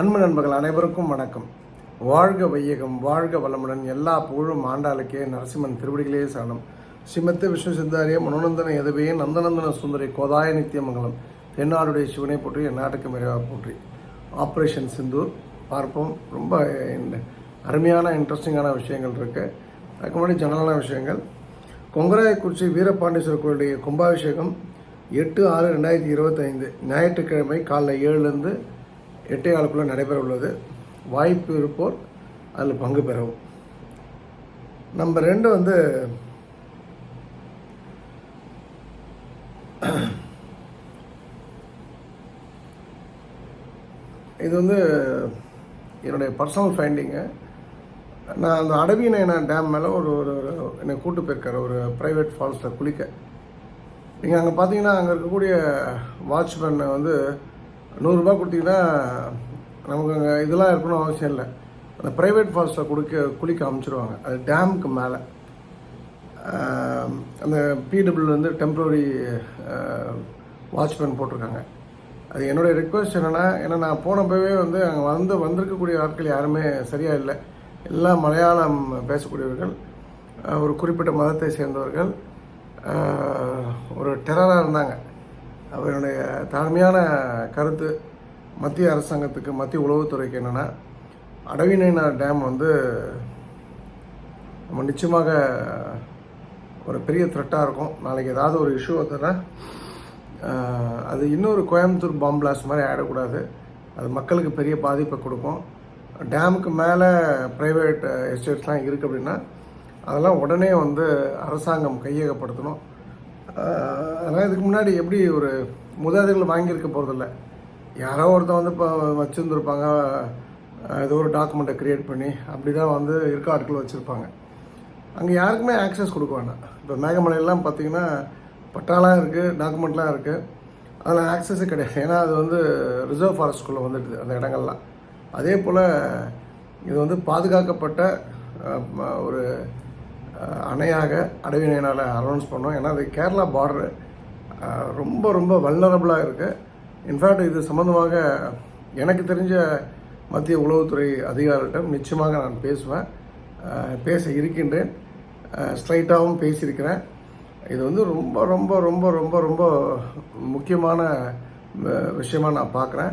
அன்பு நண்பர்கள் அனைவருக்கும் வணக்கம். வாழ்க வையகம் வாழ்க வளமுடன் எல்லா புகழும் ஆண்டாளுக்கே நரசிம்மன் திருவடிகளே சாணம் ஸ்ரீமத்த விஷ்ணு சித்தாரிய மனோநந்தன எதவே நந்தநந்தன சுந்தரி கோதாய நித்தியமங்கலம் தென்னாடுடைய சிவனை போற்றி என் நாட்டுக்கு மிரவா போற்றி. ஆப்ரேஷன் சிந்தூர் பார்ப்போம். ரொம்ப இந்த அருமையான இன்ட்ரெஸ்டிங்கான விஷயங்கள் இருக்குது அதுக்கு முன்னாடி ஜனலான விஷயங்கள். கொங்கராயக்குறிச்சி வீரபாண்டேஸ்வரர் கோயிலுடைய கும்பாபிஷேகம் எட்டு ஆறு ரெண்டாயிரத்தி இருபத்தைந்து ஞாயிற்றுக்கிழமை காலைல ஏழுலேருந்து எட்டே காலுக்குள்ளே நடைபெற உள்ளது. வாய்ப்பு இருப்போர் அதில் பங்கு பெறவும் நம்பர் ரெண்டு வந்து இது வந்து என்னுடைய பர்சனல் ஃபைண்டிங்கு நான் அந்த அடவிநயனா டேம் மேலே ஒரு ஒரு ஒரு- என்னை கூட்டு போயிருக்கார் ஒரு ப்ரைவேட் ஃபால்ஸில் குளிக்க. நீங்கள் அங்கே பார்த்தீங்கன்னா அங்கே இருக்கக்கூடிய வாட்ச்மேனை வந்து நூறுரூபா கொடுத்தீங்கன்னா நமக்கு அங்கே இதெல்லாம் இருக்கணும் அவசியம் இல்லை. அந்த ப்ரைவேட் ஃபால்ஸில் குடிக்க குளிக்க அமைச்சிருவாங்க அது டேமுக்கு மேலே. அந்த பிடபிள்யூ வந்து டெம்ப்ரவரி வாட்ச்மேன் போட்டிருக்காங்க. அது என்னுடைய ரெக்வஸ்ட் என்னென்னா ஏன்னா நான் போனப்பவே வந்து அங்கே வந்து வந்திருக்கக்கூடிய ஆட்கள் யாருமே சரியாக இல்லை. எல்லாம் மலையாளம் பேசக்கூடியவர்கள் ஒரு குறிப்பிட்ட மதத்தை சேர்ந்தவர்கள் ஒரு டெரராக இருந்தாங்க. அவருடைய தாழ்மையான கருத்து மத்திய அரசாங்கத்துக்கு மத்திய உளவுத்துறைக்கு என்னென்னா அடவிநயனா டேம் வந்து நம்ம நிச்சயமாக ஒரு பெரிய த்ரெட்டாக இருக்கும். நாளைக்கு ஏதாவது ஒரு இஷ்யூ வந்ததுன்னா அது இன்னொரு கோயம்புத்தூர் பாம் பிளாஸ்ட் மாதிரி ஆகிடக்கூடாது அது மக்களுக்கு பெரிய பாதிப்பை கொடுக்கும். டேமுக்கு மேலே ப்ரைவேட் எஸ்டேட்ஸ்லாம் இருக்குது அப்படின்னா அதெல்லாம் உடனே வந்து அரசாங்கம் கையகப்படுத்தணும். ஆஹ், அதனால் இதுக்கு முன்னாடி எப்படி ஒரு முதலாளிகள் வாங்கியிருக்க போகிறதில்ல யாரோ ஒருத்தன் வந்து இப்போ வச்சுருந்துருப்பாங்க. ஏதோ ஒரு டாக்குமெண்ட்டை க்ரியேட் பண்ணி அப்படி தான் வந்து இருக்க ஆட்கள் வச்சுருப்பாங்க. அங்கே யாருக்குமே ஆக்சஸ் கொடுக்க வேண்டாம் இப்போ மேகமலையெல்லாம் பார்த்திங்கன்னா பட்டாலாம் இருக்குது டாக்குமெண்ட்லாம் இருக்குது அதில் ஆக்சஸே கிடையாது. ஏன்னா அது வந்து ரிசர்வ் ஃபாரஸ்ட்குள்ளே வந்துடுது அந்த இடங்கள்லாம். அதே போல் இது வந்து பாதுகாக்கப்பட்ட ஒரு அணையாக அடவினையினால் அனௌன்ஸ் பண்ணோம். ஏன்னா அது கேரளா பார்டரு ரொம்ப ரொம்ப வல்னரபுளாக இருக்குது இன்ஃபேக்ட் இது சம்மந்தமாக எனக்கு தெரிஞ்ச மத்திய உளவுத்துறை அதிகாரிகிட்ட நிச்சயமாக நான் பேசுவேன். பேச இருக்கின்றேன். ஸ்ட்ரைட்டாகவும் பேசியிருக்கிறேன். இது வந்து ரொம்ப ரொம்ப ரொம்ப ரொம்ப ரொம்ப முக்கியமான விஷயமாக விஷயமா நான் பார்க்குறேன்.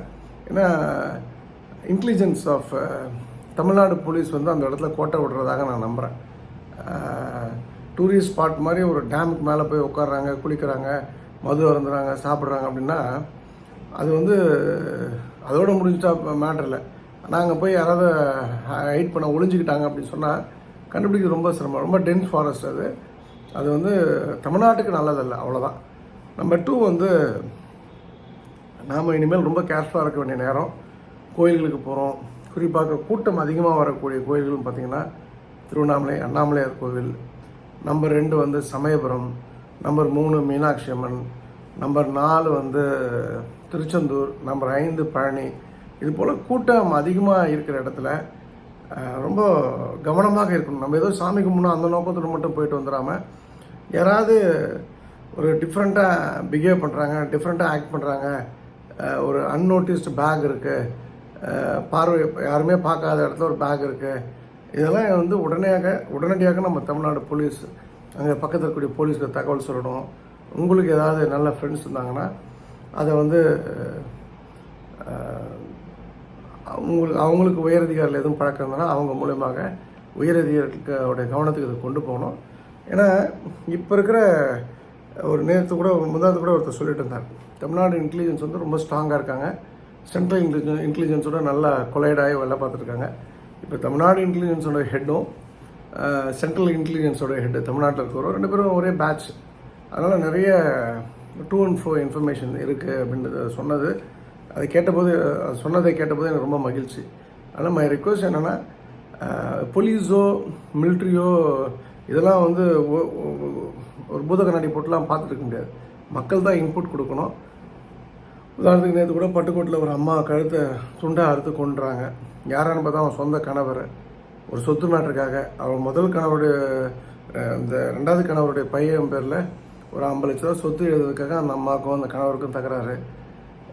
ஏன்னா இன்டெலிஜென்ஸ் ஆஃப் தமிழ்நாடு போலீஸ் வந்து அந்த இடத்துல கோட்டை விடுறதாக நான் நம்புகிறேன் டூரிஸ்ட் ஸ்பாட் மாதிரி ஒரு டேமுக்கு மேலே போய் உட்காடுறாங்க குளிக்கிறாங்க மது அருந்துறாங்க சாப்பிட்றாங்க அப்படின்னா அது வந்து அதோட முடிஞ்சிட்டா மேட்ரு இல்லை. நாங்கள் போய் யாராவது ஹைட் பண்ண ஒளிஞ்சிக்கிட்டாங்க அப்படின்னு சொன்னால் கண்டுபிடிக்க ரொம்ப சிரமம். ரொம்ப டென்ஸ் ஃபாரஸ்ட் அது. அது வந்து தமிழ்நாட்டுக்கு நல்லதல்ல அவ்வளோதான் நம்பர் டூ வந்து நாம் இனிமேல் ரொம்ப கேர்ஃபுல்லாக இருக்க வேண்டிய நேரம் கோயில்களுக்கு போகிறோம் குறிப்பாக கூட்டம் அதிகமாக வரக்கூடிய கோயில்கள்னு பார்த்திங்கன்னா திருவண்ணாமலை அண்ணாமலையார் கோவில். நம்பர் ரெண்டு வந்து சமயபுரம். நம்பர் மூணு மீனாட்சி அம்மன். நம்பர் நாலு வந்து திருச்செந்தூர். நம்பர் ஐந்து பழனி. இது போல் கூட்டம் அதிகமாக இருக்கிற இடத்துல ரொம்ப கவனமாக இருக்கணும். நம்ம ஏதோ சாமி கும்பிடணும் அந்த நோக்கத்தில் மட்டும் போயிட்டு வந்துடாமல் யாராவது ஒரு டிஃப்ரெண்ட்டாக பிஹேவ் பண்ணுறாங்க டிஃப்ரெண்ட்டாக ஆக்ட் பண்ணுறாங்க ஒரு அன்னோட்டிஸ்டு பேக் இருக்குது பார்வை யாருமே பார்க்காத இடத்துல ஒரு பேக் இருக்குது இதெல்லாம் வந்து உடனடியாக உடனடியாக நம்ம தமிழ்நாடு போலீஸ் அங்கே பக்கத்தில் இருக்கக்கூடிய போலீஸ்க்கு தகவல் சொல்லணும். உங்களுக்கு ஏதாவது நல்ல ஃப்ரெண்ட்ஸ் இருந்தாங்கன்னா அதை வந்து உங்களுக்கு அவங்களுக்கு உயரதிகாரில் எதுவும் பழக்கம் இருந்தனா அவங்க மூலயமாக உயரதிகாரிகளுடைய கவனத்துக்கு இதை கொண்டு போகணும். ஏன்னா இப்போ இருக்கிற ஒரு நேரத்து கூட முந்தாந்து கூட ஒருத்தர் சொல்லிட்டு இருந்தார். தமிழ்நாடு இன்டெலிஜென்ஸ் வந்து ரொம்ப ஸ்ட்ராங்காக இருக்காங்க. சென்ட்ரல் இன்டெலிஜென்ஸ் இன்டெலிஜென்ஸோட நல்லா கொலைடாகி வேலை பார்த்துருக்காங்க இப்போ தமிழ்நாடு இன்டெலிஜென்ஸோட ஹெட்டும் சென்ட்ரல் இன்டெலிஜென்ஸோட ஹெட்டு தமிழ்நாட்டில் இருக்கிறோம் ரெண்டு பேரும் ஒரே பேட்ச் அதனால் நிறைய டூ அண்ட் ஃப்ரோ இன்ஃபர்மேஷன் இருக்குது அப்படின்றத சொன்னது. அது கேட்டபோது சொன்னதை கேட்டபோது எனக்கு ரொம்ப மகிழ்ச்சி. ஆனால் மை ரிக்வஸ்ட் என்னென்னா போலீஸோ மிலிட்ரியோ இதெல்லாம் வந்து ஒரு பூத கண்ணாடி போட்டுலாம் பார்த்துட்டு இருக்க முடியாது. மக்கள் தான் இன்புட் கொடுக்கணும். உதாரணத்துக்கு நேற்று கூட பட்டுக்கோட்டில் ஒரு அம்மா கழுத்தை துண்டாக அறுத்து கொண்டுறாங்க யாரான்னு பார்த்தா அவன் சொந்த கணவர். ஒரு சொத்து நாட்டுக்காக அவன் முதல் கணவருடைய இந்த ரெண்டாவது கணவருடைய பையன் பேரில் ஒரு ஐம்பது லட்ச ரூபா சொத்து எழுதுறதுக்காக அந்த அம்மாவுக்கும் அந்த கணவருக்கும் தகராறு.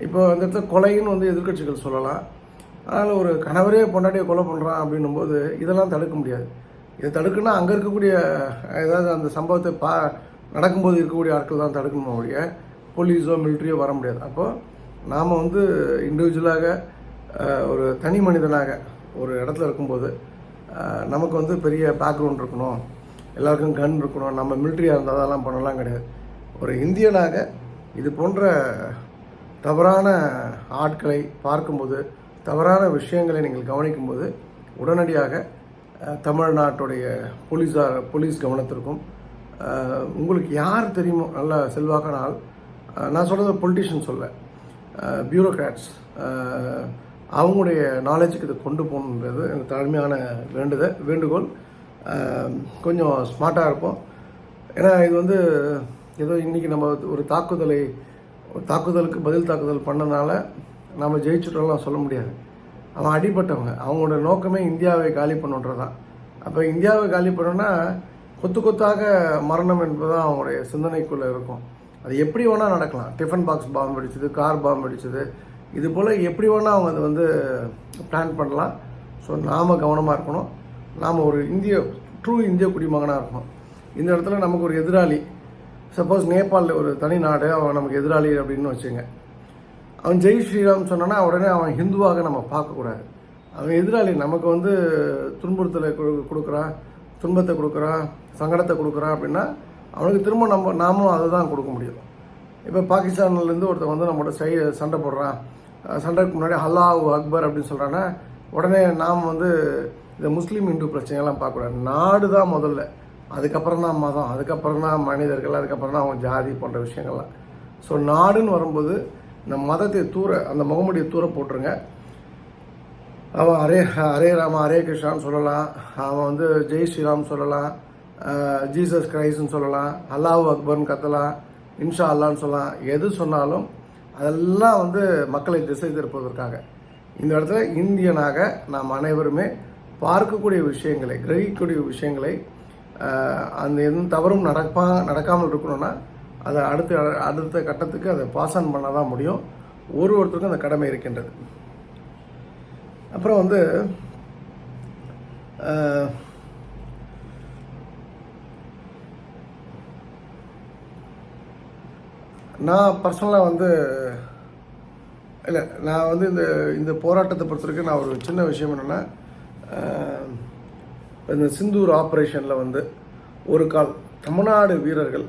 இப்போ அந்த இடத்துல கொலைன்னு வந்து எதிர்க்கட்சிகள் சொல்லலாம். அதனால் ஒரு கணவரே பொண்டாட்டியை கொலை பண்ணுறான் அப்படின்னும் போது இதெல்லாம் தடுக்க முடியாது. இதை தடுக்குன்னா அங்கே இருக்கக்கூடிய ஏதாவது அந்த சம்பவத்தை பா நடக்கும்போது இருக்கக்கூடிய ஆட்கள் தான் தடுக்கணுமோ ஒழிய போலீஸோ மிலிட்ரியோ வர முடியாது. அப்போது நாம் வந்து இண்டிவிஜுவலாக ஒரு தனி மனிதனாக ஒரு இடத்துல இருக்கும்போது நமக்கு வந்து பெரிய பேக்ரவுண்ட் இருக்கணும். எல்லாருக்கும் கன் இருக்கணும். நம்ம மிலிட்ரியாக இருந்தால் அதெல்லாம் பண்ணலாம் கிடையாது. ஒரு இந்தியனாக இது போன்ற தவறான ஆட்களை பார்க்கும்போது தவறான விஷயங்களை நீங்கள் கவனிக்கும்போது உடனடியாக தமிழ்நாட்டுடைய போலீஸார் போலீஸ் கவனத்திற்கும் உங்களுக்கு யார் தெரியுமோ நல்லா செல்வாக்கான ஆள் நான் சொல்கிறது பொலிட்டிஷியன் சொல்ல. பியூரோக்ராட்ஸ் அவங்களுடைய நாலேஜுக்கு இதை கொண்டு போகணுன்றது எனக்கு தாழ்மையான வேண்டுதல் வேண்டுகோள். கொஞ்சம் ஸ்மார்ட்டாக இருப்போம். ஏன்னா இது வந்து ஏதோ இன்றைக்கி நம்ம ஒரு தாக்குதலை ஒரு தாக்குதலுக்கு பதில் தாக்குதல் பண்ணனால நாம் ஜெயிச்சுட்டோம்லாம் சொல்ல முடியாது. அவன் அடிபட்டவங்க. அவங்களோட நோக்கமே இந்தியாவை காலி பண்ணுன்றது. தான் அப்போ இந்தியாவை காலி பண்ணோன்னா கொத்து கொத்தாக மரணம் என்பது தான் அவங்களுடைய சிந்தனைக்குள்ளே இருக்கும். அது எப்படி வேணால் நடக்கலாம். டிஃபன் பாக்ஸ் பாம்பு வெடிச்சது கார் பாம்பு வெடிச்சது இது போல் எப்படி வேணால் அவங்க அதை வந்து பிளான் பண்ணலாம். ஸோ நாம் கவனமாக இருக்கணும். நாம் ஒரு இந்திய ட்ரூ இந்திய குடிமகனாக இருக்கணும். இந்த இடத்துல நமக்கு ஒரு எதிராளி சப்போஸ் நேபாளில் ஒரு தனி நாடு அவன் நமக்கு எதிராளி அப்படின்னு வச்சுங்க அவன் ஜெய் ஸ்ரீராம் சொன்னான்னா உடனே அவன் ஹிந்துவாக நம்ம பார்க்கக்கூடாது. அவன் எதிராளி நமக்கு வந்து துன்புறுத்தலை கொடுக்குறான் துன்பத்தை கொடுக்குறான் சங்கடத்தை கொடுக்குறான் அப்படின்னா அவனுக்கு திரும்ப நம்ம நாமும் அதை தான் கொடுக்க முடியும். இப்போ பாகிஸ்தான்லேருந்து ஒருத்தர் வந்து நம்மளோட சை சண்டை போடுறான். சண்டைக்கு முன்னாடி அல்லாஹ் அக்பர் அப்படின்னு சொல்கிறான்னா உடனே நாம் வந்து இந்த முஸ்லீம் இந்து பிரச்சனையெல்லாம் பார்க்கக்கூடாது. நாடு தான் முதல்ல. அதுக்கப்புறம் தான் மதம் அதுக்கப்புறம் தான் மனிதர்கள் அதுக்கப்புறம் தான் அவங்க ஜாதி போன்ற விஷயங்கள்லாம். ஸோ நாடுன்னு வரும்போது இந்த மதத்தை தூர அந்த முகமுடியை தூர போட்டுருங்க. அவன் ஹரே ஹரே ராம ஹரே கிருஷ்ணான்னு சொல்லலாம். அவன் வந்து ஜெய் ஸ்ரீராம் சொல்லலாம். ஜீசஸ் கிரைஸ்ன்னு சொல்லலாம் அல்லாஹ் அக்பர்னு கத்தலாம் இன்ஷா அல்லான்னு சொல்லலாம் எது சொன்னாலும் அதெல்லாம் வந்து மக்களை திசை திருப்பதற்காக இந்த இடத்துல இந்தியனாக நாம் அனைவருமே பார்க்கக்கூடிய விஷயங்களை கிரகிக்கக்கூடிய விஷயங்களை அந்த எந்த தவறும் நடப்பா நடக்காமல் இருக்கணும்னா அதை அடுத்த அடுத்த கட்டத்துக்கு அதை பாஸ் ஆன் பண்ண தான் முடியும். ஒரு ஒருத்தருக்கும் அந்த கடமை இருக்கின்றது. அப்புறம் வந்து நான் பர்சனலாக வந்து இல்லை நான் வந்து இந்த இந்த போராட்டத்தை பொறுத்த வரைக்கும் நான் ஒரு சின்ன விஷயம் என்னென்னா இந்த சிந்தூர் ஆப்ரேஷனில் வந்து ஒரு கால் தமிழ்நாடு வீரர்கள்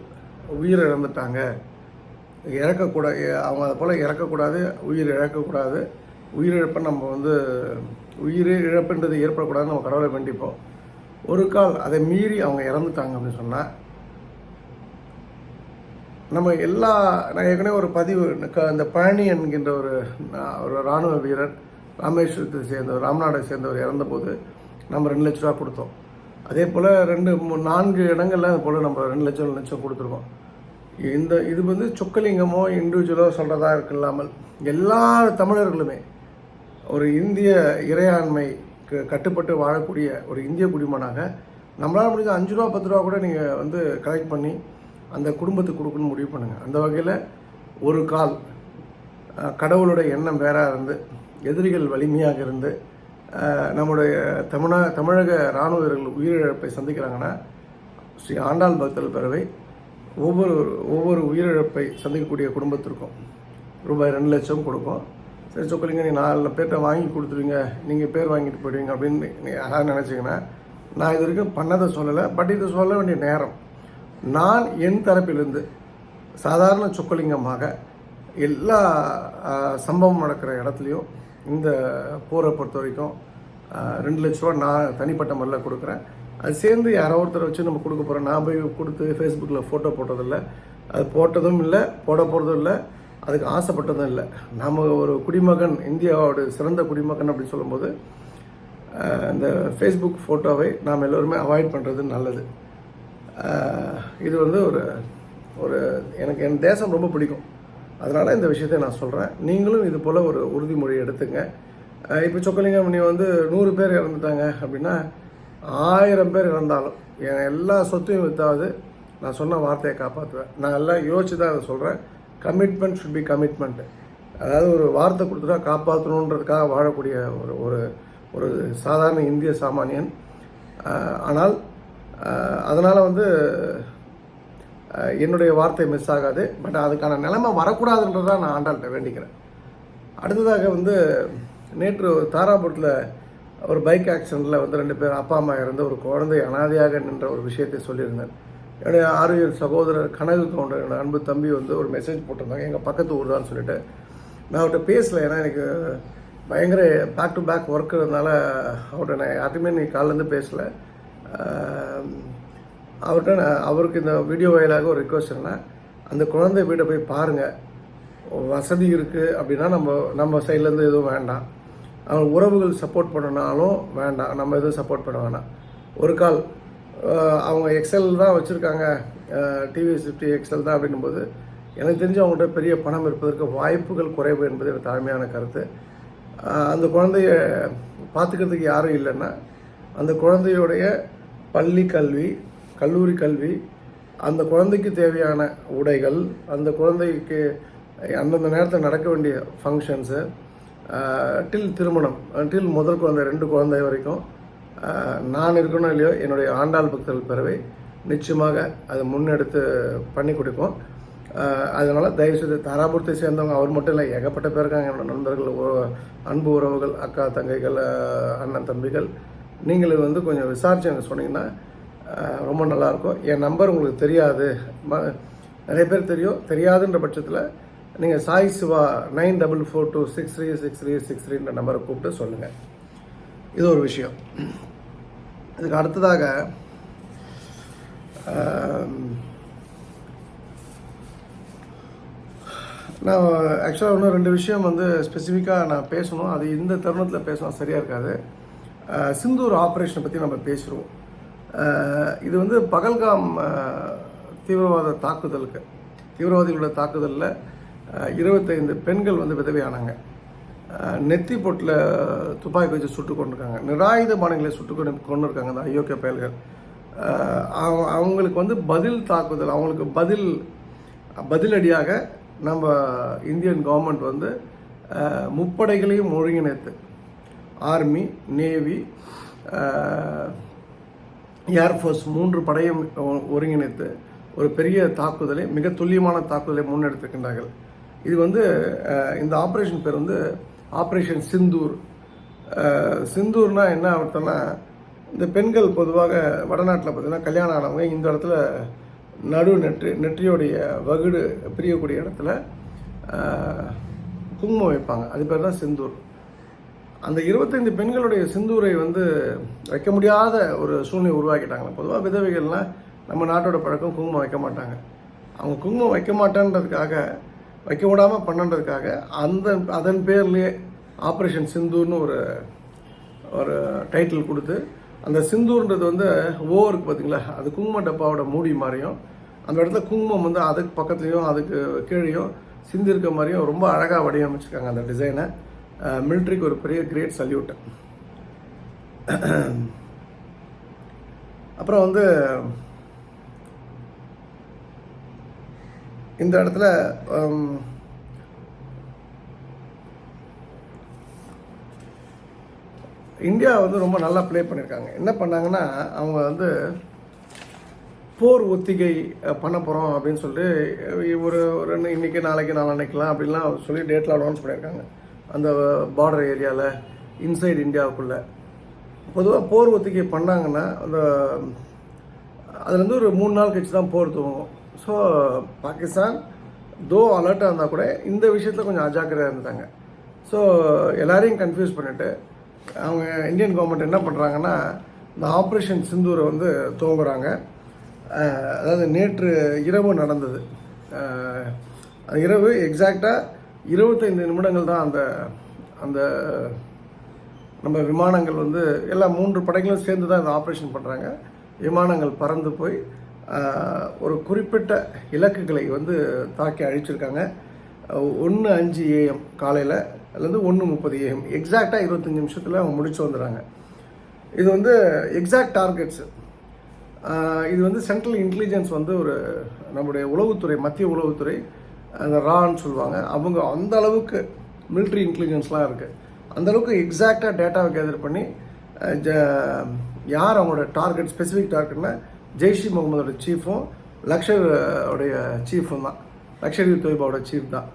உயிர் இழந்துட்டாங்க. இறக்கக்கூடாது அவங்க அதை போல் இறக்கக்கூடாது உயிர் இழக்கக்கூடாது. உயிரிழப்பை நம்ம வந்து உயிர் இழப்புன்றது ஏற்படக்கூடாதுன்னு நம்ம கடவுளை வேண்டிப்போம். ஒரு கால் அதை மீறி அவங்க இறந்துட்டாங்க அப்படின்னு சொன்னால் நம்ம எல்லா நான் ஏற்கனவே ஒரு பதிவு க- அந்த பழனி என்கின்ற ஒரு ஒரு இராணுவ வீரர் ராமேஸ்வரத்தை சேர்ந்தவர் ராமநாடை சேர்ந்தவர் இறந்தபோது நம்ம ரெண்டு லட்ச ரூபா கொடுத்தோம். அதே போல் ரெண்டு நான்கு இடங்களில் அது போல் நம்ம ரெண்டு லட்சம் ரெண்டு லட்சம் கொடுத்துருக்கோம். இந்த இது வந்து சொக்கலிங்கமோ இண்டிவிஜுவலோ சொல்கிறதா இருக்கு இல்லாமல் எல்லா தமிழர்களுமே ஒரு இந்திய இறையாண்மைக்கு கட்டுப்பட்டு வாழக்கூடிய ஒரு இந்திய குடிமனாக நம்மளால் முடிஞ்ச அஞ்சு ரூபா பத்து ரூபா கூட நீங்கள் வந்து கலெக்ட் பண்ணி அந்த குடும்பத்துக்கு கொடுக்கணும்னு முடிவு பண்ணுங்கள் அந்த வகையில் ஒரு கால் கடவுளுடைய கடவுளோட எண்ணம் வேறாக இருந்து எதிரிகள் வலிமையாக இருந்து நம்முடைய தமிழ தமிழக இராணுவ வீரர்கள் உயிரிழப்பை சந்திக்கிறாங்கன்னா ஸ்ரீ ஆண்டாள் பக்தர்கள் பேரவை ஒவ்வொரு ஒவ்வொரு உயிரிழப்பை சந்திக்கக்கூடிய குடும்பத்திற்கும் ரூபாய் ரெண்டு லட்சம் கொடுக்கும். சரி சொக்கலிங்க நீ நாலு பேர்கிட்ட வாங்கி கொடுத்துருவீங்க நீங்கள் பேர் வாங்கிட்டு போயிடுவீங்க அப்படின்னு நீ யாராவது நினச்சிங்கன்னா நான் இது வரைக்கும் பண்ணதை சொல்லலை பட் இது சொல்ல வேண்டிய நேரம். நான் என் தரப்பிலிருந்து சாதாரண சொக்கலிங்கமாக எல்லா சம்பவம் நடக்கிற இடத்துலையும் இந்த போரை பொறுத்த வரைக்கும் ரெண்டு லட்ச ரூபா நான் தனிப்பட்ட முறையில் கொடுக்குறேன். அது சேர்ந்து யாரோ ஒருத்தரை வச்சு நம்ம கொடுக்க போகிறோம் நான் போய் கொடுத்து ஃபேஸ்புக்கில் ஃபோட்டோ போட்டதில்லை. அது போட்டதும் இல்லை போட போகிறதும் இல்லை. அதுக்கு ஆசைப்பட்டதும் இல்லை. நம்ம ஒரு குடிமகன் இந்தியாவோட சிறந்த குடிமகன் அப்படின்னு சொல்லும்போது இந்த ஃபேஸ்புக் ஃபோட்டோவை நாம் எல்லோருமே அவாய்ட் பண்ணுறது நல்லது. இது வந்து ஒரு ஒரு எனக்கு என் தேசம் ரொம்ப பிடிக்கும். அதனால் இந்த விஷயத்தை நான் சொல்கிறேன் நீங்களும் இது போல் ஒரு உறுதிமொழி எடுத்துங்க. இப்போ சொக்கலிங்கம் நீ வந்து நூறு பேர் இறந்துட்டாங்க அப்படின்னா ஆயிரம் பேர் இறந்தாலும் என் எல்லா சொத்தையும் வித்தாவது நான் சொன்ன வார்த்தையை காப்பாற்றுவேன் நான் எல்லாம் யோசிச்சு தான் அதை சொல்கிறேன் கமிட்மெண்ட் ஷுட் பி கமிட்மெண்ட் அதாவது ஒரு வார்த்தை கொடுத்துட்டா காப்பாற்றணுன்றதுக்காக வாழக்கூடிய ஒரு ஒரு ஒரு சாதாரண இந்திய சாமானியன். ஆனால் அதனால் வந்து என்னுடைய வார்த்தை மிஸ் ஆகாது. பட் அதுக்கான நிலைமை வரக்கூடாதுன்றதான் நான் ஆண்டாள்கிட்ட வேண்டிக்கிறேன். அடுத்ததாக வந்து நேற்று தாராபுரத்தில் ஒரு பைக் ஆக்சிடெண்ட்டில் வந்து ரெண்டு பேர் அப்பா அம்மா இறந்து ஒரு குழந்தை அனாதையாக நின்ற ஒரு விஷயத்தை சொல்லியிருந்தேன். என்னுடைய ஆரோக்கிய சகோதரர் கனகு கவுண்டர் என்னோட அன்பு தம்பி வந்து ஒரு மெசேஜ் போட்டிருந்தாங்க. எங்கள் பக்கத்து ஊர் தான் சொல்லிட்டு. நான் அவர்கிட்ட பேசல. ஏன்னா எனக்கு பயங்கர பேக் டு பேக் ஒர்க் இருந்தனால அவர்கிட்ட நான் யார்ட்டுமே நீ காலேருந்து பேசலை. அவர்கிட்ட நான் அவருக்கு இந்த வீடியோ வாயிலாக ஒரு ரிக்வஸ்ட் என்ன அந்த குழந்தை வீட்டை போய் பாருங்கள் வசதி இருக்குது அப்படின்னா நம்ம நம்ம சைட்லேருந்து எதுவும் வேண்டாம். அவங்க உறவுகள் சப்போர்ட் பண்ணனாலும் வேண்டாம். நம்ம எதுவும் சப்போர்ட் பண்ண வேணாம். ஒரு கால் அவங்க எக்ஸல் தான் வச்சுருக்காங்க. டிவிஎஸ் ஃபிஃப்டி எக்ஸல் தான் அப்படின்னும்போது எனக்கு தெரிஞ்சு அவங்கள்ட்ட பெரிய பணம் இருப்பதற்கு வாய்ப்புகள் குறைவு என்பது எனக்கு தாழ்மையான கருத்து. அந்த குழந்தைய பார்த்துக்கிறதுக்கு யாரும் இல்லைன்னா அந்த குழந்தையுடைய பள்ளி கல்வி கல்லூரி கல்வி அந்த குழந்தைக்கு தேவையான உடைகள் அந்த குழந்தைக்கு அந்தந்த நேரத்தில் நடக்க வேண்டிய ஃபங்க்ஷன்ஸு டில் திருமணம் டில் முதல் குழந்தை ரெண்டு குழந்தை வரைக்கும் நான் இருக்கணும் இல்லையோ என்னுடைய ஆண்டாள் பக்தர்கள் பிறவை நிச்சயமாக அதை முன்னெடுத்து பண்ணி கொடுப்போம். அதனால் தயவு தயவுசெய்து தாராபுரத்தை சேர்ந்தவங்க அவர் மட்டும் இல்லை ஏகப்பட்ட பேர் இருக்காங்க. என்னோட நண்பர்கள் அன்பு உறவுகள் அக்கா தங்கைகள் அண்ணன் தம்பிகள் நீங்கள் இது வந்து கொஞ்சம் விசாரித்து எனக்கு சொன்னீங்கன்னா ரொம்ப நல்லாயிருக்கும். என் நம்பர் உங்களுக்கு தெரியாது. ம- நிறைய பேர் தெரியும். தெரியாதுன்ற பட்சத்தில் நீங்கள் Sai Siva nine double four two six three six three six த்ரீன்ற நம்பரை கூப்பிட்டு சொல்லுங்கள் இது ஒரு விஷயம். இதுக்கு அடுத்ததாக நான் ஆக்சுவலாக இன்னும் ரெண்டு விஷயம் வந்து ஸ்பெசிஃபிக்காக நான் பேசணும். அது இந்த தருணத்தில் பேசணும் சரியாக இருக்காது. சிந்தூர் ஆப்ரேஷனை பற்றி நம்ம பேசுகிறோம் இது வந்து பகல்காம் தீவிரவாத தாக்குதலுக்கு தீவிரவாதிகளோட தாக்குதலில் இருபத்தைந்து பெண்கள் வந்து விதவையானாங்க. நெத்தி பொட்டில் துப்பாக்கி வச்சு சுட்டு கொண்டிருக்காங்க. நிராயுத பானங்களை சுட்டு கொண்டு கொண்டு இருக்காங்க அந்த அயோக்கிய பயல்கள். அவங்களுக்கு வந்து பதில் தாக்குதல் அவங்களுக்கு பதில் பதிலடியாக நம்ம இந்தியன் கவர்மெண்ட் வந்து முப்படைகளையும் ஒருங்கிணைத்து ஆர்மி நேவி ஏர்ஃபோர்ஸ் மூன்று படையும் ஒருங்கிணைத்து ஒரு பெரிய தாக்குதலை மிக துல்லியமான தாக்குதலை முன்னெடுத்திருக்கின்றார்கள். இது வந்து இந்த ஆப்ரேஷன் பேர் வந்து ஆப்ரேஷன் சிந்தூர் சிந்தூர்னா என்ன அர்த்தம்னா இந்த பெண்கள் பொதுவாக வடநாட்டில் பார்த்திங்கன்னா கல்யாணம் ஆனவங்க இந்த இடத்துல நடு நெற்றி நெற்றியோடைய வகுடு பிரியக்கூடிய இடத்துல குங்குமம் வைப்பாங்க. அது பேர் தான் சிந்தூர் அந்த இருபத்தைந்து பெண்களுடைய சிந்தூரை வந்து வைக்க முடியாத ஒரு சூழ்நிலை உருவாக்கிட்டாங்க. பொதுவாக விதவைகள்லாம் நம்ம நாட்டோட பழக்கம் குங்குமம் வைக்க மாட்டாங்க. அவங்க குங்குமம் வைக்க மாட்டேன்றதுக்காக வைக்க விடாமல் பண்ணன்றதுக்காக அந்த அதன் பேர்லேயே ஆப்ரேஷன் சிந்தூர்னு ஒரு ஒரு டைட்டில் கொடுத்து அந்த சிந்தூர்ன்றது வந்து ஓ பார்த்தீங்களா அது குங்கும டப்பாவோட மூடி மாதிரியும் அந்த இடத்துல குங்குமம் வந்து அதுக்கு பக்கத்துலேயும் அதுக்கு கீழேயும் சிந்திருக்க மாதிரியும் ரொம்ப அழகாக வடிவமைச்சிருக்காங்க அந்த டிசைனை. Uh, மிலிட்ரிக்கு ஒரு பெரிய கிரேட் சல்யூட் அப்புறம் வந்து இந்த இடத்துல um, இந்தியா வந்து ரொம்ப நல்லா ப்ளே பண்ணியிருக்காங்க என்ன பண்ணாங்கன்னா அவங்க வந்து போர் ஒத்திகை பண்ண போகிறோம் அப்படின்னு சொல்லிட்டு ஒரு ஒரு இன்னைக்கு நாளைக்கு நாளான்னைக்கெலாம் அப்படின்லாம் சொல்லி டேட்டில் அனௌன்ஸ் பண்ணியிருக்காங்க அந்த பார்டர் ஏரியாவில் இன்சைடு இந்தியாவுக்குள்ளே பொதுவாக போர் ஒத்திகை பண்ணாங்கன்னா அந்த அதுலேருந்து ஒரு மூணு நாள் கழிச்சு தான் போர் துவங்கும். ஸோ பாகிஸ்தான் தோ அலர்ட்டாக இருந்தால் கூட இந்த விஷயத்தில் கொஞ்சம் அஜாக்கிரதாக இருந்தாங்க ஸோ எல்லாரையும் கன்ஃபியூஸ் பண்ணிவிட்டு அவங்க இந்தியன் கவர்மெண்ட் என்ன பண்ணுறாங்கன்னா இந்த ஆப்ரேஷன் சிந்தூரை வந்து துவங்குறாங்க. அதாவது நேற்று இரவு நடந்தது. அந்த இரவு எக்ஸாக்டாக இருபத்தைந்து நிமிடங்கள் தான் அந்த அந்த நம்ம விமானங்கள் வந்து எல்லா மூன்று படைகளும் சேர்ந்து தான் இந்த ஆப்ரேஷன் பண்ணுறாங்க விமானங்கள் பறந்து போய் ஒரு குறிப்பிட்ட இலக்குகளை வந்து தாக்கி அழிச்சிருக்காங்க. ஒன்று அஞ்சு ஏஎம் காலையில் அதுலேருந்து ஒன்று முப்பது ஏஎம் எக்ஸாக்டாக இருபத்தஞ்சி நிமிஷத்தில் அவங்க முடிச்சு வந்துடுறாங்க. இது வந்து எக்ஸாக்ட் டார்கெட்ஸு இது வந்து சென்ட்ரல் இன்டெலிஜென்ஸ் வந்து ஒரு நம்முடைய உளவுத்துறை மத்திய உளவுத்துறை அந்த ரான்னு சொல்லுவாங்க. அவங்க அந்த அளவுக்கு மிலிட்ரி இன்டெலிஜென்ஸ்லாம் இருக்குது அந்தளவுக்கு எக்ஸாக்டாக டேட்டாவை கேதர் பண்ணி ஜ- யார் அவங்களோட டார்கெட் ஸ்பெசிஃபிக் டார்கெட்னா ஜெய்ஷி முகமதோட சீஃபும் லக்ஷர் உடைய சீஃபும் தான். லக்ஷர் தொய்பாவோட சீஃப் தான்.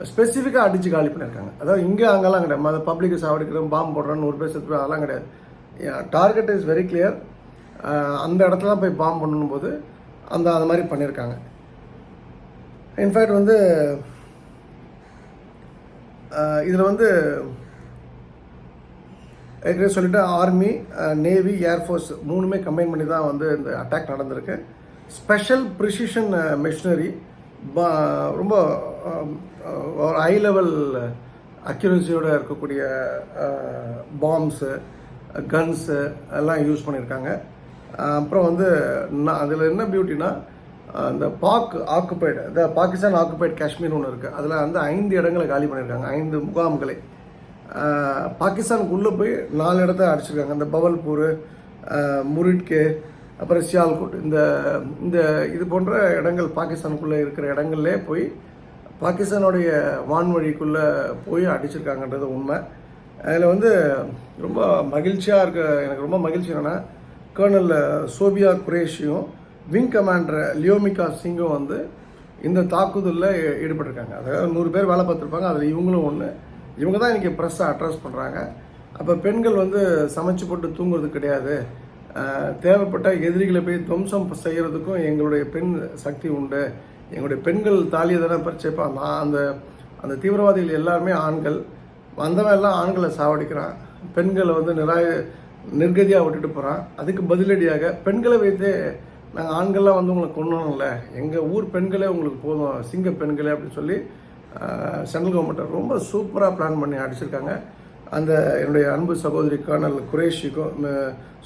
ஸ்பெசிஃபிக்காக அடித்து காலி பண்ணியிருக்காங்க அதாவது இங்கே அங்கெல்லாம் கிடையாது. அதை பப்ளிக்கு சாவடிக்கிறோம் பாம்பு போடுறோம் நூறு பேர் செத்து அதெல்லாம் கிடையாது. டார்கெட் இஸ் வெரி கிளியர் அந்த இடத்துல தான் போய் பாம்பு பண்ணணும் போது அந்த அந்த மாதிரி பண்ணியிருக்காங்க இன்ஃபேக்ட் வந்து இதில் வந்து ஏற்கனவே சொல்லிவிட்டு ஆர்மி நேவி ஏர்ஃபோர்ஸ் மூணுமே கம்பைன் பண்ணி தான் வந்து இந்த அட்டாக் நடந்திருக்கு. ஸ்பெஷல் ப்ரிசிஷன் மெஷினரி ரொம்ப ஒரு ஹை லெவல் அக்யூரஸியோட இருக்கக்கூடிய பாம்ஸு கன்ஸு எல்லாம் யூஸ் பண்ணியிருக்காங்க அப்புறம் வந்து நான் அதில் என்ன பியூட்டினா அந்த பாக் ஆக்குபைடு இந்த பாகிஸ்தான் ஆக்குபைடு காஷ்மீர் ஒன்று இருக்குது அதில் வந்து ஐந்து இடங்களை காலி பண்ணியிருக்காங்க. ஐந்து முகாம்களை. பாகிஸ்தானுக்குள்ளே போய் நாலு இடத்த அடிச்சிருக்காங்க. இந்த பவல்பூர் முரிட்கே அப்புறம் சியால்கோட். இந்த இந்த இது போன்ற இடங்கள் பாகிஸ்தானுக்குள்ளே இருக்கிற இடங்கள்லே போய் பாகிஸ்தானுடைய வான்வழிக்குள்ளே போய் அடிச்சிருக்காங்கன்றது உண்மை. அதில் வந்து ரொம்ப மகிழ்ச்சியாக இருக்க எனக்கு ரொம்ப மகிழ்ச்சி என்னென்னா கர்னல் சோபியா குரேஷியும் விங் கமாண்டர் லியோமிகா சிங்கும் வந்து இந்த தாக்குதலில் ஈடுபட்டிருக்காங்க. அதாவது நூறு பேர் வேலை பார்த்துருப்பாங்க. அதில் இவங்களும் ஒன்று இவங்க தான் இன்றைக்கி ப்ரெஸ்ஸை அட்ரஸ் பண்ணுறாங்க அப்போ பெண்கள் வந்து சமைச்சு போட்டு தூங்குறது கிடையாது. தேவைப்பட்ட எதிரிகளை போய் துவம்சம் செய்கிறதுக்கும் எங்களுடைய பெண் சக்தி உண்டு. எங்களுடைய பெண்கள் தாலியை தானே பறிச்சப்போ நான் அந்த அந்த தீவிரவாதிகள் எல்லாருமே ஆண்கள். வந்தவன் எல்லாம் ஆண்களை சாவடிக்கிறான். பெண்களை வந்து நிராய நிர்கதியாக விட்டுட்டு போகிறான் அதுக்கு பதிலடியாக பெண்களை வைத்தே நாங்கள் ஆண்கள்லாம் வந்து உங்களை கொண்டோம்ல எங்கள் ஊர் பெண்களே உங்களுக்கு போதும் சிங்க பெண்களே அப்படின்னு சொல்லி சென்ட்ரல் கவர்மெண்ட் ரொம்ப சூப்பராக பிளான் பண்ணி அடிச்சிருக்காங்க. அந்த என்னுடைய அன்பு சகோதரி கர்னல் குரேஷிக்கும்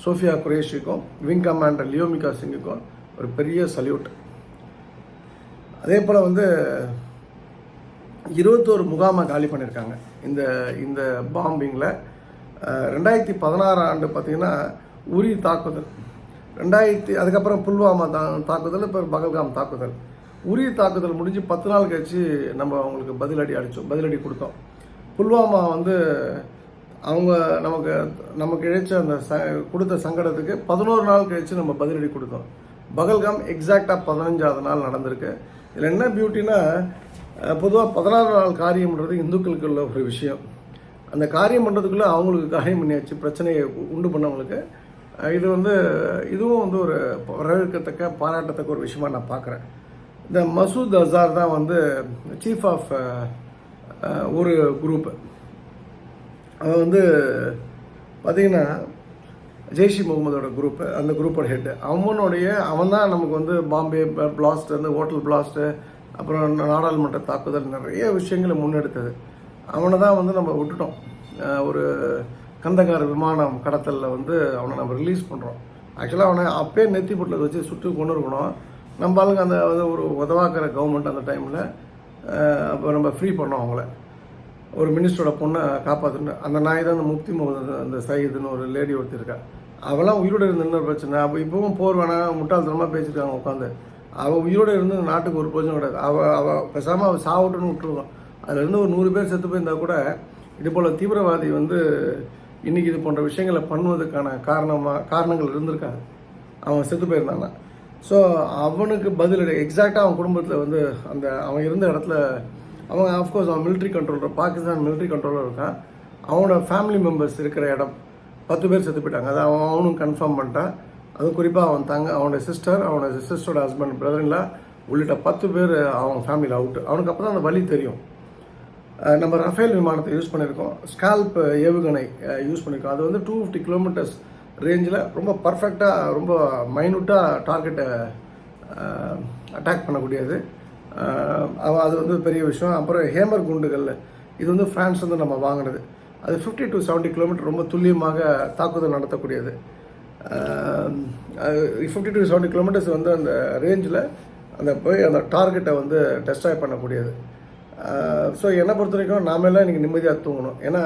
சோஃபியா குரேஷிக்கும் விங் கமாண்டர் லியோமிகா சிங்குக்கும் ஒரு பெரிய சல்யூட் அதே போல் வந்து இருபத்தோரு முகாமை காலி பண்ணியிருக்காங்க இந்த இந்த பாம்பிங்கில் ரெண்டாயிரத்தி பதினாறாம் ஆண்டு பார்த்திங்கன்னா உரி தாக்குதல். ரெண்டாயிரத்தி அதுக்கப்புறம் புல்வாமா தா தாக்குதல் இப்போ பகல்காம் தாக்குதல். உரிய தாக்குதல் முடிஞ்சு பத்து நாள் கழிச்சு நம்ம அவங்களுக்கு பதிலடி அடித்தோம் பதிலடி கொடுத்தோம். புல்வாமா வந்து அவங்க நமக்கு நமக்கு இழைச்ச அந்த ச கொடுத்த சங்கடத்துக்கு பதினோரு நாள் கழிச்சு நம்ம பதிலடி கொடுத்தோம். பகல்காம் எக்ஸாக்டாக பதினஞ்சாவது நாள் நடந்திருக்கு. இதில் என்ன பியூட்டினா பொதுவாக பதினாறு நாள் காரியம்ன்றது இந்துக்களுக்கு உள்ள ஒரு விஷயம். அந்த காரியம் பண்ணுறதுக்குள்ளே அவங்களுக்கு காரியம் பண்ணியாச்சு பிரச்சனையை உண்டு பண்ணவங்களுக்கு. இது வந்து இதுவும் வந்து ஒரு வரவேற்கத்தக்க பாராட்டத்தக்க ஒரு விஷயமா நான் பார்க்குறேன். இந்த மசூத் அசார் தான் வந்து சீஃப் ஆஃப் ஒரு குரூப்பு அவன் வந்து பார்த்தீங்கன்னா ஜெய்ஷி முகமதோட குரூப்பு அந்த குரூப்போட ஹெட்டு அவனுடைய அவன் தான் நமக்கு வந்து பாம்பே பிளாஸ்ட் வந்து ஹோட்டல் பிளாஸ்ட்டு அப்புறம் நாடாளுமன்ற தாக்குதல் நிறைய விஷயங்களை முன்னெடுத்தது. அவனை தான் வந்து நம்ம விட்டுட்டோம். ஒரு கந்தகார் விமானம் கடத்தலில் வந்து அவனை நம்ம ரிலீஸ் பண்ணுறோம் ஆக்சுவலாக அவனை அப்பயே நெத்தி பொட்டில் வச்சு சுட்டு கொண்டு இருக்கணும். நம்ம ஆளுங்க அந்த ஒரு உதவாக்கிற கவர்மெண்ட் அந்த டைமில் அப்போ நம்ம ஃப்ரீ பண்ணோம் அவங்கள. ஒரு மினிஸ்டரோட பொண்ணை காப்பாற்றணும் அந்த நாய் தான் அந்த முக்தி முகமது அந்த சயீதுன்னு ஒரு லேடி ஒருத்தர் இருக்கா. அவெல்லாம் உயிரோடு இருந்து என்ன பிரச்சனை? அப்போ இப்போவும் போர் வேணாம் முட்டாள்தனமாக பேசியிருக்காங்க உட்காந்து அவள் உயிரோடு இருந்து நாட்டுக்கு ஒரு பிரச்சனை கிடையாது. அவள் அவள் பேசாமல் அவள் சாவட்டுன்னு விட்டுருவான். அதுலேருந்து ஒரு நூறு பேர் செத்து போயிருந்தா கூட இது போல் தீவிரவாதி வந்து இன்றைக்கி இது போன்ற விஷயங்களை பண்ணுவதற்கான காரணமாக காரணங்கள் இருந்திருக்காங்க அவன் செத்து போயிருந்தானா ஸோ அவனுக்கு பதிலடி எக்ஸாக்டாக அவன் குடும்பத்தில் வந்து அந்த அவன் இருந்த இடத்துல அவன் ஆஃப்கோர்ஸ் அவன் military controller Pakistan military controller இருக்கான். அவனோட ஃபேமிலி மெம்பர்ஸ் இருக்கிற இடம் பத்து பேர் செத்து போயிட்டாங்க. அதை அவன் அவனும் கன்ஃபார்ம் பண்ணிட்டான். அதுவும் குறிப்பாக அவன் தங்க அவனோட சிஸ்டர் அவனோட சிஸ்டரோட ஹஸ்பண்ட் பிரதர்லாம் உள்ளிட்ட பத்து பேர் அவன் ஃபேமிலியில் அவுட்டு அவனுக்கு அப்போ தான் அந்த வழி தெரியும். நம்ம ரஃபேல் விமானத்தை யூஸ் பண்ணியிருக்கோம். ஸ்கால்ப் ஏவுகணை யூஸ் பண்ணியிருக்கோம். அது வந்து டூ ஃபிஃப்டி கிலோமீட்டர்ஸ் ரேஞ்சில் ரொம்ப பர்ஃபெக்டாக ரொம்ப மைனூட்டாக டார்கெட்டை அட்டாக் பண்ணக்கூடியது. அது வந்து பெரிய விஷயம். அப்புறம் ஹேமர் குண்டுகள் இது வந்து ஃப்ரான்ஸ் வந்து நம்ம வாங்கினது. அது ஃபிஃப்டி டு 70 கிலோமீட்டர் ரொம்ப துல்லியமாக தாக்குதல் நடத்தக்கூடியது. ஃபிஃப்டி டு 70 கிலோமீட்டர்ஸ் வந்து அந்த ரேஞ்சில் அந்த போய் அந்த டார்கெட்டை வந்து டெஸ்ட்ராய் பண்ணக்கூடியது. ஸோ என்னை பொறுத்த வரைக்கும் நாமெல்லாம் இன்றைக்கி நிம்மதியாக தூங்கணும். ஏன்னா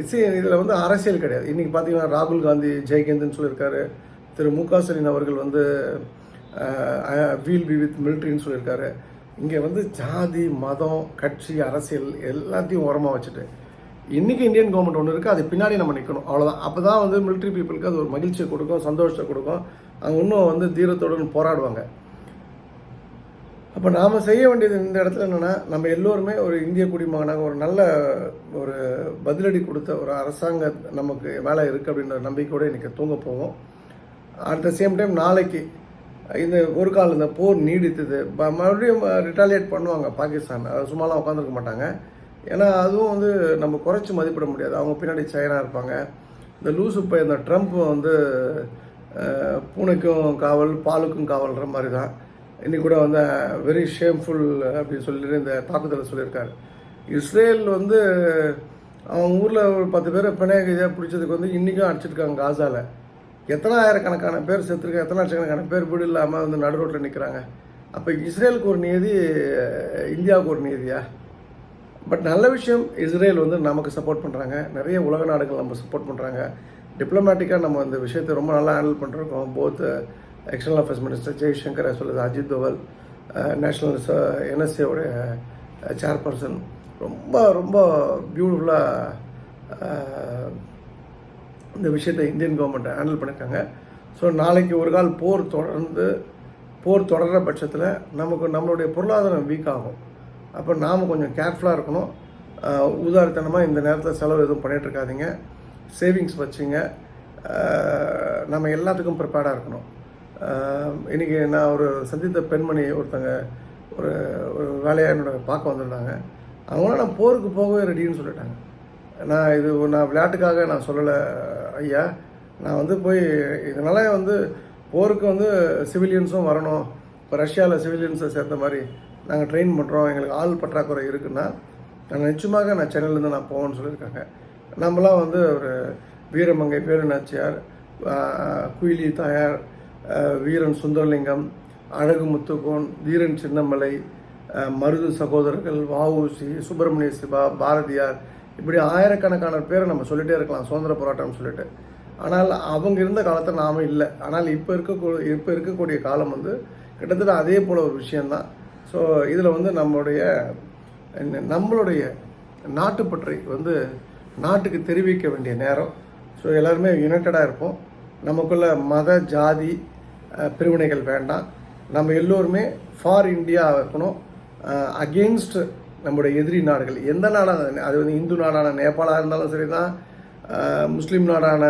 இசை இதில் வந்து அரசியல் கிடையாது. இன்றைக்கி பார்த்தீங்கன்னா ராகுல் காந்தி ஜெய்கேந்தன் சொல்லியிருக்காரு. திரு மு க ஸ்டாலின் அவர்கள் வந்து வீல் பி வித் மிலிட்ரின்னு சொல்லியிருக்காரு. இங்கே வந்து ஜாதி மதம் கட்சி அரசியல் எல்லாத்தையும் ஓரமாக வச்சுட்டு இன்றைக்கி இந்தியன் கவர்மெண்ட் ஒன்று இருக்குது அது பின்னாடி நம்ம நிற்கணும் அவ்வளோதான் அப்போ தான் வந்து மிலிட்ரி பீப்புளுக்கு அது ஒரு மகிழ்ச்சியை கொடுக்கும் சந்தோஷத்தை கொடுக்கும். அவங்க இன்னும் வந்து தீரத்துடன் போராடுவாங்க. அப்போ நாம் செய்ய வேண்டியது இந்த இடத்துல என்னென்னா நம்ம எல்லோருமே ஒரு இந்திய குடிமகனாக ஒரு நல்ல ஒரு பதிலடி கொடுத்த ஒரு அரசாங்க நமக்கு மேலே இருக்குது அப்படின்ற நம்பிக்கையோடு இன்றைக்கி தூங்க போவோம். அட் த சேம் டைம் நாளைக்கு இந்த ஒரு கால் இந்த போர் நீடித்தது. ப- மறுபடியும் ரிட்டாலியேட் பண்ணுவாங்க பாகிஸ்தான். அது சும்மாலாம் உட்காந்துருக்க மாட்டாங்க. ஏன்னா அதுவும் வந்து நம்ம குறைச்சி மதிப்பிட முடியாது. அவங்க பின்னாடி சைனா இருப்பாங்க. இந்த லூசு இப்போ இந்த ட்ரம்ப் வந்து பூனைக்கும் காவல் பாலுக்கும் காவல்ற மாதிரி தான் இன்னைக்கு கூட வந்து வெரி ஷேம்ஃபுல் அப்படின்னு சொல்லி இந்த தாக்குதலை சொல்லியிருக்காரு. இஸ்ரேல் வந்து அவங்க ஊரில் ஒரு பத்து பேரை பிணையாக பிடிச்சதுக்கு வந்து இன்றைக்கும் அடிச்சிருக்காங்க காசாவில் எத்தனை ஆயிரக்கணக்கான பேர் செத்துருக்காங்க எத்தனை லட்சக்கணக்கான பேர் வீடு இல்லாமல் வந்து நடு ரோட்டில் நிற்கிறாங்க அப்போ இஸ்ரேலுக்கு ஒரு நீதி இந்தியாவுக்கு ஒரு நீதியா பட் நல்ல விஷயம் இஸ்ரேல் வந்து நமக்கு சப்போர்ட் பண்ணுறாங்க நிறைய உலக நாடுகள் நம்ம சப்போர்ட் பண்ணுறாங்க டிப்ளமேட்டிக்காக நம்ம இந்த விஷயத்தை ரொம்ப நல்லா ஹேண்டில் பண்ணுறோம் both external affairs minister Jaishankar as well Ajit Doval national என்எஸ்ஏவுடைய chairperson ரொம்ப ரொம்ப பியூட்டிஃபுல்லாக uh, இந்த விஷயத்தை இந்தியன் கவர்மெண்ட் ஹேண்டில் பண்ணியிருக்காங்க ஸோ நாளைக்கு ஒரு கால் போர் தொடர்ந்து போர் தொடர்கிற பட்சத்தில் நமக்கு நம்மளுடைய பொருளாதாரம் வீக் ஆகும். அப்போ நாம் கொஞ்சம் கேர்ஃபுல்லாக இருக்கணும். Uh, உதாரணத்தனமாக இந்த நேரத்தில் செலவு எதுவும் பண்ணிகிட்ருக்காதீங்க சேவிங்ஸ் வச்சுங்க. Uh, நம்ம எல்லாத்துக்கும் ப்ரிப்பேர்டாக இருக்கணும். இன்றைக்கி நான் ஒரு சந்தித்த பெண்மணி ஒருத்தங்க ஒரு ஒரு வேலையாக என்னோட பார்க்க வந்திருந்தாங்க. அவங்களாம் நான் போருக்கு போகவே ரெடின்னு சொல்லிட்டாங்க. நான் இது நான் விளையாட்டுக்காக நான் சொல்லலை ஐயா. நான் வந்து போய் இதனால வந்து போருக்கு வந்து சிவிலியன்ஸும் வரணும். இப்போ ரஷ்யாவில் சிவிலியன்ஸை சேர்த்த மாதிரி நாங்கள் ட்ரெயின் பண்ணுறோம் எங்களுக்கு ஆள் பற்றாக்குறை இருக்குன்னா நான் நிச்சயமாக நான் சென்னையிலேருந்து நான் போவேன்னு சொல்லியிருக்காங்க. நம்மளாம் வந்து ஒரு வீரமங்கை பேரு நாச்சியார் குயிலி தாயார் வீரன் சுந்தரலிங்கம் அழகு முத்துக்கோன் வீரன் சின்னமலை மருது சகோதரர்கள் வஉசி சுப்பிரமணிய சிவா பாரதியார் இப்படி ஆயிரக்கணக்கான பேரை நம்ம சொல்லிகிட்டே இருக்கலாம் சுதந்திர போராட்டம்னு சொல்லிட்டு. ஆனால் அவங்க இருந்த காலத்தில் நாம இல்லை. ஆனால் இப்போ இருக்க இப்போ இருக்கக்கூடிய காலம் வந்து கிட்டத்தட்ட அதே போல் ஒரு விஷயந்தான் ஸோ இதில் வந்து நம்மளுடைய நம்மளுடைய நம்மளுடைய நாட்டுப்பற்றை வந்து நாட்டுக்கு தெரிவிக்க வேண்டிய நேரம். ஸோ எல்லாருமே யுனைட்டடாக இருப்போம். நமக்குள்ள மத ஜாதி பிரிவினைகள் வேண்டாம். நம்ம எல்லோருமே ஃபார் இந்தியா இருக்கணும் அகெயின்ஸ்ட் நம்முடைய எதிரி நாடுகள். எந்த நாடாக அது வந்து இந்து நாடான நேபாளாக இருந்தாலும் சரி தான் முஸ்லீம் நாடான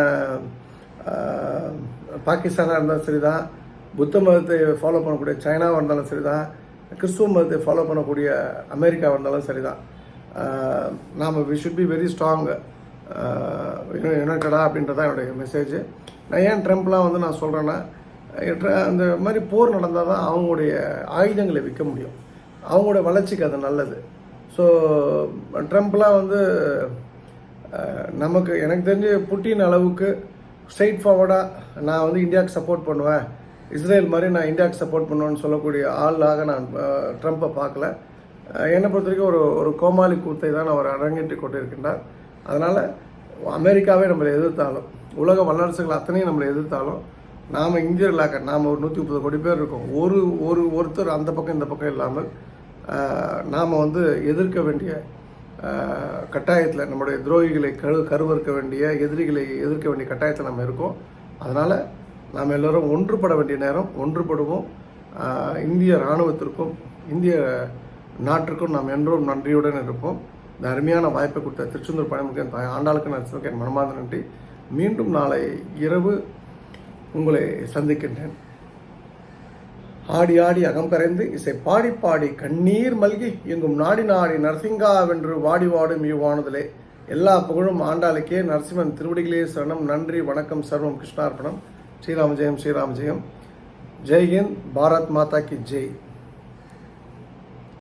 பாகிஸ்தானாக இருந்தாலும் சரி தான் புத்த மதத்தை ஃபாலோ பண்ணக்கூடிய சைனாவாக இருந்தாலும் சரி தான் கிறிஸ்துவ மதத்தை ஃபாலோ பண்ணக்கூடிய அமெரிக்காவாக இருந்தாலும் சரி தான் நாம் we should be very strong யுனைட்டடா அப்படின்றதான் என்னுடைய மெசேஜ் நான் ஏன் ட்ரம்ப்லாம் வந்து நான் சொல்கிறேன்னா அந்த மாதிரி போர் நடந்தால் தான் அவங்களுடைய ஆயுதங்களை விற்க முடியும். அவங்களோட வளர்ச்சிக்கு அது நல்லது. ஸோ ட்ரம்ப்லாம் வந்து நமக்கு எனக்கு தெரிஞ்சு புட்டின் அளவுக்கு ஸ்ட்ரெயிட் ஃபார்வர்டாக நான் வந்து இந்தியாவுக்கு சப்போர்ட் பண்ணுவேன். இஸ்ரேல் மாதிரி நான் இந்தியாவுக்கு சப்போர்ட் பண்ணுவேன்னு சொல்லக்கூடிய ஆளாக நான் ட்ரம்ப்பை பார்க்கல. என்னை பொறுத்த வரைக்கும் ஒரு ஒரு கோமாளி கூத்தை தான் அவர் அரங்கேற்றி கொண்டிருக்கின்றார். அதனால் அமெரிக்காவே நம்மளை எதிர்த்தாலும் உலக வல்லரசுகள் அத்தனையும் நம்மளை எதிர்த்தாலும் நாம் இந்தியர்களாக நாம் ஒரு நூற்றி முப்பது கோடி பேர் இருக்கோம். ஒரு ஒரு ஒருத்தர் அந்த பக்கம் இந்த பக்கம் இல்லாமல் நாம் வந்து எதிர்க்க வேண்டிய கட்டாயத்தில் நம்முடைய துரோகிகளை கரு கருவறுக்க வேண்டிய எதிரிகளை எதிர்க்க வேண்டிய கட்டாயத்தில் நம்ம இருக்கோம். அதனால் நாம் எல்லோரும் ஒன்றுபட வேண்டிய நேரம் ஒன்றுபடுவோம். இந்திய இராணுவத்திற்கும் இந்திய நாட்டிற்கும் நாம் என்றும் நன்றியுடன் இருப்போம். இந்த அருமையான வாய்ப்பை கொடுத்த திருச்செந்தூர் பயணமுக்கு என் தாய் ஆண்டாளுக்கு நான் என் மனமார்ந்த நன்றி. மீண்டும் நாளை இரவு உங்களை சந்திக்கின்றேன். ஆடி ஆடி அகம் கரைந்து இசை பாடி பாடி கண்ணீர் மல்கி எங்கும் நாடி நாடி நரசிங்காவென்று வாடி வாடும் இவ்வானதிலே. எல்லா புகழும் ஆண்டாளுக்கே. நரசிம்மன் திருவடிகளே சரணம். நன்றி வணக்கம் சர்வம் கிருஷ்ணார்ப்பணம். ஸ்ரீராம ஜெயம் ஸ்ரீராம ஜெயம். ஜெய் ஹிந்த். பாரத் மாதா கி ஜெய்.